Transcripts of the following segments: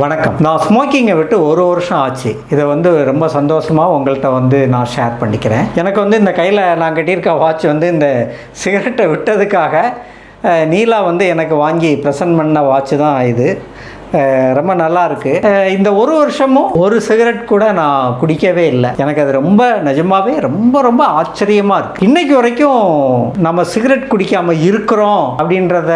வணக்கம். நான் ஸ்மோக்கிங்கை விட்டு ஒரு வருஷம் ஆச்சு. இதை வந்து ரொம்ப சந்தோஷமாக உங்கள்கிட்ட வந்து நான் ஷேர் பண்ணிக்கிறேன். எனக்கு வந்து இந்த கையில் நான் கட்டியிருக்க வாட்ச் வந்து இந்த சிகரெட்டை விட்டதுக்காக நீலா வந்து எனக்கு வாங்கி ப்ரெசன்ட் பண்ண வாட்ச் தான் இது. ரொம்ப நல்லா இருக்கு. இந்த ஒரு வருஷமும் ஒரு சிகரெட் கூட நான் குடிக்கவே இல்லை. எனக்கு அது ரொம்ப நிஜமாவே ரொம்ப ரொம்ப ஆச்சரியமாக இருக்கு. இன்னைக்கு வரைக்கும் நம்ம சிகரெட் குடிக்காம இருக்கிறோம் அப்படின்றத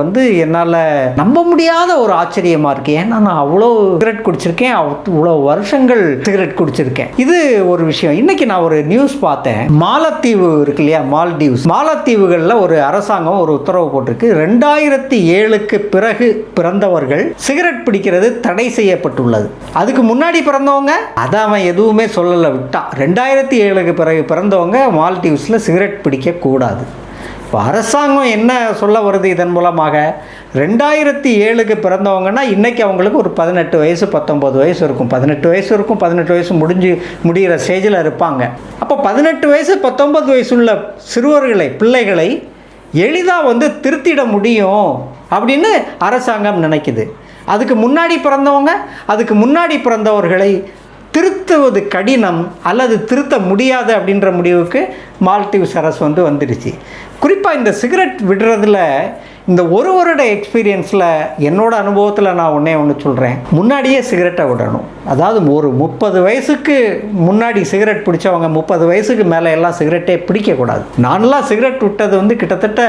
வந்து என்னால் நம்ப முடியாத ஒரு ஆச்சரியமாக இருக்கு. ஏன்னா நான் அவ்வளோ சிகரெட் குடிச்சிருக்கேன். அவ்வளோ வருஷங்கள் சிகரெட் குடிச்சிருக்கேன். இது ஒரு விஷயம். இன்னைக்கு நான் ஒரு நியூஸ் பார்த்தேன். மாலத்தீவு இருக்கு இல்லையா? மால்டீவ்ஸ். மாலத்தீவுகளில் ஒரு அரசாங்கம் ஒரு உத்தரவு போட்டிருக்கு. ரெண்டாயிரத்தி ஏழுக்கு பிறகு பிறந்தவர்கள் சிகரெட் பிடிக்கிறது தடை செய்யப்பட்டுள்ளது. அதுக்கு முன்னாடி பிறந்தவங்க? அதை அவன் எதுவுமே சொல்லலை விட்டான். ரெண்டாயிரத்தி ஏழுக்கு பிறகு பிறந்தவங்க மால்டீவ்ஸில் சிகரெட் பிடிக்கக்கூடாது. இப்போ அரசாங்கம் என்ன சொல்ல வருது இதன் மூலமாக? ரெண்டாயிரத்தி ஏழுக்கு பிறந்தவங்கன்னா இன்றைக்கி அவங்களுக்கு ஒரு பதினெட்டு வயசு பத்தொம்பது வயசு இருக்கும். பதினெட்டு வயசு இருக்கும் பதினெட்டு வயசு முடிஞ்சு முடிகிற ஸ்டேஜில் இருப்பாங்க. அப்போ பதினெட்டு வயசு பத்தொம்பது வயசுள்ள சிறுவர்களை பிள்ளைகளை எளிதாக வந்து திருத்திட முடியும் அப்படின்னு அரசாங்கம் நினைக்குது. அதுக்கு முன்னாடி பிறந்தவங்க அதுக்கு முன்னாடி பிறந்தவர்களை திருத்துவது கடினம் அல்லது திருத்த முடியாது அப்படின்ற முடிவுக்கு மால்டீவ்ஸ் அரசு வந்து வந்துடுச்சு. குறிப்பாக இந்த சிகரெட் விடுறதுல இந்த ஒரு வருட எக்ஸ்பீரியன்ஸில் என்னோடய அனுபவத்தில் நான் ஒன்றே ஒன்று சொல்கிறேன் முன்னாடியே சிகரெட்டை விடணும். அதாவது ஒரு முப்பது வயசுக்கு முன்னாடி சிகரெட் பிடிச்சவங்க முப்பது வயசுக்கு மேலே எல்லாம் சிகரெட்டே பிடிக்கக்கூடாது. நான்லாம் சிகரெட் விட்டது வந்து கிட்டத்தட்ட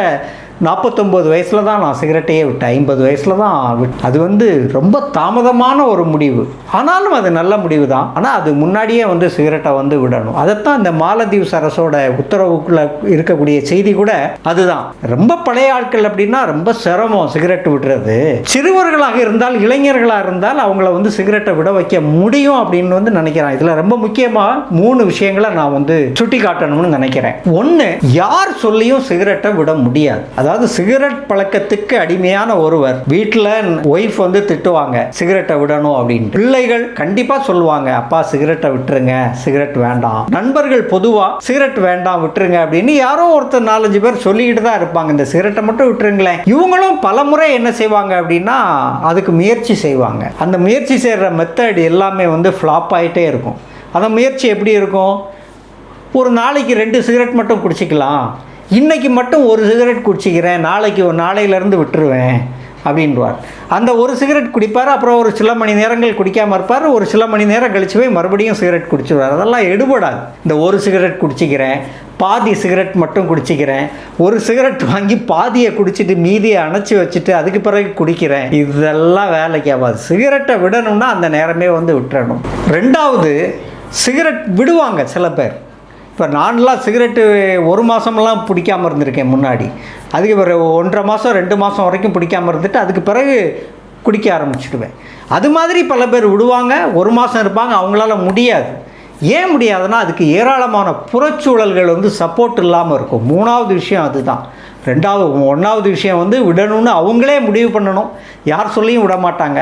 நாற்பத்தொம்போது வயசில் தான் நான் சிகரெட்டையே விட்டேன். ஐம்பது வயசில் தான் விட் அது வந்து ரொம்ப தாமதமான ஒரு முடிவு. ஆனாலும் அது நல்ல முடிவு தான். ஆனால் அது முன்னாடியே வந்து சிகரெட்டை வந்து விடணும். அதைத்தான் இந்த மாலத்தீவ்ஸ் அரசோட உத்தரவுக்குள்ளே இருக்கக்கூடிய செய்தி கூட அதுதான். ரொம்ப பழைய ஆட்கள் அப்படின்னா ரொம்ப சிரமம் சிகரெட் விடுறது. சிறுவர்களாக இருந்தால் இளைஞர்களாக இருந்தால் அவங்கள வந்து சிகரெட்டை விட வைக்க முடியும் அப்படின்னு வந்து நினைக்கிறேன். இதில் ரொம்ப முக்கியமாக மூணு விஷயங்களை நான் வந்து சுட்டி காட்டணும்னு நினைக்கிறேன். ஒன்று யார் சொல்லியும் சிகரெட்டை விட முடியாது. அதாவது சிகரெட் பழக்கத்துக்கு அடிமையான ஒருவர். வீட்டில் ஒய்ஃப் வந்து திட்டுவாங்க சிகரெட்டை விடணும் அப்படின்னு பிள்ளைகள் கண்டிப்பாக சொல்லுவாங்க அப்பா சிகரெட்டை விட்டுருங்க சிகரெட் வேண்டாம். நண்பர்கள் பொதுவாக சிகரெட் வேண்டாம் விட்டுருங்க அப்படின்னு யாரோ ஒருத்தர் நாலஞ்சு பேர் சொல்லிக்கிட்டு தான் இருப்பாங்க. இந்த சிகரெட்டை மட்டும் விட்டுருங்களேன். இவங்களும் பலமுறை என்ன செய்வாங்க அப்படின்னா அதுக்கு முயற்சி செய்வாங்க. அந்த முயற்சி செய்கிற மெத்தட் எல்லாமே வந்து ஃப்ளாப் ஆகிட்டே இருக்கும். அந்த முயற்சி எப்படி இருக்கும்? ஒரு நாளைக்கு ரெண்டு சிகரெட் மட்டும் குடிச்சிக்கலாம். இன்றைக்கி மட்டும் ஒரு சிகரெட் குடிச்சிக்கிறேன் நாளைக்கு ஒரு நாளையிலேருந்து விட்டுருவேன் அப்படின்வார் அந்த ஒரு சிகரெட் குடிப்பார் அப்புறம் ஒரு சில மணி நேரங்கள் குடிக்காமல் இருப்பார் ஒரு சில மணி நேரம் கழிச்சு போய் மறுபடியும் சிகரெட் குடிச்சிடுவார் அதெல்லாம் எடுபடாது. இந்த ஒரு சிகரெட் குடிச்சிக்கிறேன் பாதி சிகரெட் மட்டும் குடிச்சிக்கிறேன் ஒரு சிகரெட் வாங்கி பாதியை குடிச்சிட்டு மீதியை அணைச்சி வச்சுட்டு அதுக்கு பிறகு குடிக்கிறேன். இதெல்லாம் வேலைக்கு ஆகாது. சிகரெட்டை விடணும்னா அந்த நேரமே வந்து விட்டுறணும். ரெண்டாவது சிகரெட் விடுவாங்க சில பேர். இப்போ நான்லாம் சிகரெட்டு ஒரு மாதமெல்லாம் பிடிக்காமல் இருந்திருக்கேன் முன்னாடி. அதுக்கு பிறகு ஒன்றரை மாதம் ரெண்டு மாதம் வரைக்கும் பிடிக்காமல் இருந்துட்டு அதுக்கு பிறகு குடிக்க ஆரம்பிச்சுடுவேன். அது மாதிரி பல பேர் விடுவாங்க ஒரு மாதம் இருப்பாங்க அவங்களால முடியாது. ஏன் முடியாதுன்னா அதுக்கு ஏராளமான புறச்சூழல்கள் வந்து சப்போர்ட் இல்லாமல் இருக்கும். மூணாவது விஷயம் அதுதான். ரெண்டாவது ஒன்றாவது விஷயம் வந்து விடணும்னு அவங்களே முடிவு பண்ணணும். யார் சொல்லியும் விட மாட்டாங்க.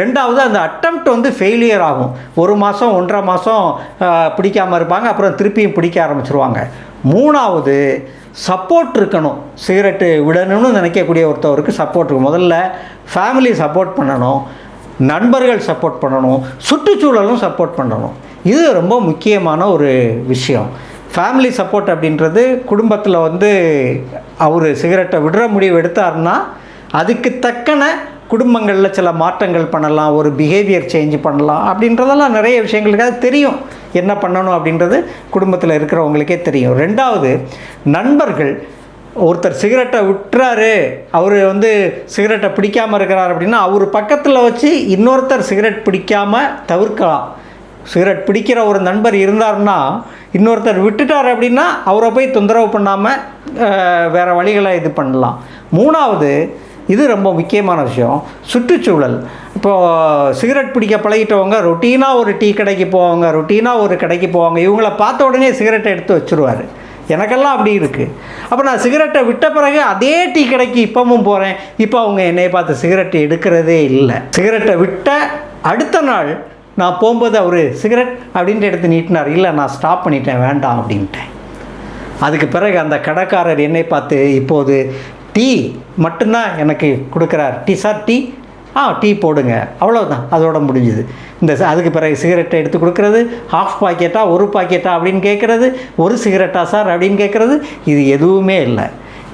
ரெண்டாவது அந்த அட்டம்ப்ட் வந்து ஃபெயிலியர் ஆகும். ஒரு மாதம் ஒன்றரை மாதம் பிடிக்காமல் இருப்பாங்க. அப்புறம் திருப்பியும் பிடிக்க ஆரம்பிச்சிருவாங்க. மூணாவது சப்போர்ட் இருக்கணும். சிகரெட்டு விடணும்னு நினைக்கக்கூடிய ஒருத்தவருக்கு சப்போர்ட் இருக்கும் முதல்ல ஃபேமிலி சப்போர்ட் பண்ணணும். நண்பர்கள் சப்போர்ட் பண்ணணும். சுற்றுச்சூழலும் சப்போர்ட் பண்ணணும். இது ரொம்ப முக்கியமான ஒரு விஷயம். ஃபேமிலி சப்போர்ட் அப்படின்றது குடும்பத்தில் வந்து அவர் சிகரெட்டை விடுற முடிவு எடுத்தார்னா அதுக்கு தக்கன குடும்பங்களில் சில மாற்றங்கள் பண்ணலாம் ஒரு பிஹேவியர் சேஞ்ச் பண்ணலாம் அப்படின்றதெல்லாம் நிறைய விஷயங்களுக்கு அது தெரியும். என்ன பண்ணணும் அப்படின்றது குடும்பத்தில் இருக்கிறவங்களுக்கே தெரியும். ரெண்டாவது நண்பர்கள். ஒருத்தர் சிகரெட்டை விட்டுறாரு அவர் வந்து சிகரெட்டை பிடிக்காமல் இருக்கிறார் அப்படின்னா அவர் பக்கத்தில் வச்சு இன்னொருத்தர் சிகரெட் பிடிக்காமல் தவிர்க்கலாம். சிகரெட் பிடிக்கிற ஒரு நண்பர் இருந்தார்னா இன்னொருத்தர் விட்டுட்டார் அப்படின்னா அவரை போய் தொந்தரவு பண்ணாமல் வேறு வழிகளை இது பண்ணலாம். மூணாவது இது ரொம்ப முக்கியமான விஷயம். சுற்றுச்சூழல். இப்போது சிகரெட் பிடிக்க பழகிட்டவங்க ரொட்டீனாக ஒரு டீ கடைக்கு போவாங்க ரொட்டீனாக ஒரு கடைக்கு போவாங்க. இவங்கள பார்த்த உடனே சிகரெட்டை எடுத்து வச்சுருவார். எனக்கெல்லாம் அப்படி இருக்குது அப்போ நான் சிகரெட்டை விட்ட பிறகு அதே டீ கடைக்கு இப்பவும் போகிறேன் இப்போ அவங்க என்னை பார்த்து சிகரெட் எடுக்கிறதே இல்லை. சிகரெட்டை விட்ட அடுத்த நாள் நான் போகும்போது அவர் சிகரெட்? அப்படின்ட்டு எடுத்து நீட்டினார். இல்லை நான் ஸ்டாப் பண்ணிட்டேன் வேண்டாம் அப்படின்ட்டேன். அதுக்கு பிறகு அந்த கடைக்காரர் என்னை பார்த்து இப்போது டீ மட்டும்தான் எனக்கு கொடுக்குறார். Tea sir tea? ஆ டீ போடுங்க. அவ்வளோதான் அதோட முடிஞ்சுது. இந்த அதுக்கு பிறகு சிகரெட்டை எடுத்து கொடுக்கறது ஹாஃப் பாக்கெட்டா ஒரு பாக்கெட்டா அப்படின்னு கேட்குறது ஒரு சிகரெட்டா சார் அப்படின்னு கேட்குறது இது எதுவுமே இல்லை.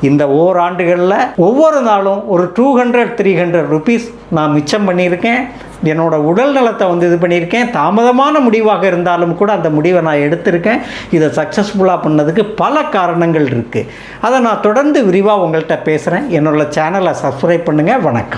இந்த ஓராண்டுகளில் ஒவ்வொரு நாளும் ஒரு two hundred three hundred rupees நான் மிச்சம் பண்ணியிருக்கேன். என்னோட உடல் நலத்தை வந்து இது பண்ணியிருக்கேன். தாமதமான முடிவாக இருந்தாலும் கூட அந்த முடிவை நான் எடுத்திருக்கேன். இதை சக்ஸஸ்ஃபுல்லாக பண்ணதுக்கு பல காரணங்கள் இருக்குது அதை நான் தொடர்ந்து விரிவாக உங்கள்கிட்ட பேசுகிறேன் என்னோட சேனலை சப்ஸ்கிரைப் பண்ணுங்கள் வணக்கம்.